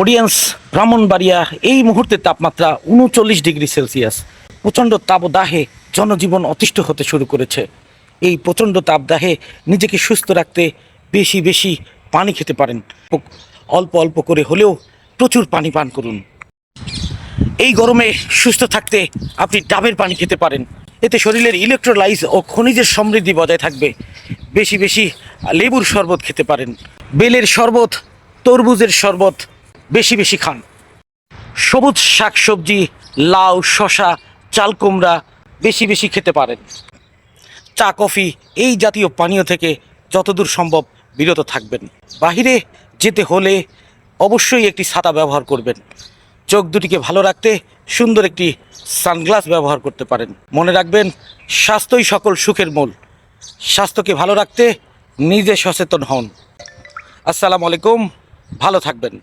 Audience Brahmanbaria, এই মুহূর্তে তাপমাত্রা উনচল্লিশ ডিগ্রি সেলসিয়াস। প্রচণ্ড তাপদাহে জনজীবন অতিষ্ঠ হতে শুরু করেছে। এই প্রচণ্ড তাপদাহে নিজেকে সুস্থ রাখতে বেশি বেশি পানি খেতে পারেন। অল্প অল্প করে হলেও প্রচুর পানি পান করুন। এই গরমে সুস্থ থাকতে আপনি ডাবের পানি খেতে পারেন। এতে শরীরের ইলেকট্রোলাইজ ও খনিজের সমৃদ্ধি বজায় থাকবে। বেশি বেশি লেবুর শরবত খেতে পারেন। বেলের শরবত, তরমুজের শরবত বেশি বেশি খান। সবুজ শাকসবজি, লাউ শশা চাল কুমড়া বেশি বেশি খেতে পারেন। চা, কফি এই জাতীয় পানীয় থেকে যতদূর সম্ভব বিরত থাকবেন। বাহিরে যেতে হলে অবশ্যই একটি ছাতা ব্যবহার করবেন। চোখ দুটিকে ভালো রাখতে সুন্দর একটি সানগ্লাস ব্যবহার করতে পারেন। মনে রাখবেন, স্বাস্থ্যই সকল সুখের মূল। স্বাস্থ্যকে ভালো রাখতে নিজে সচেতন হন। আসসালামু আলাইকুম, ভালো থাকবেন।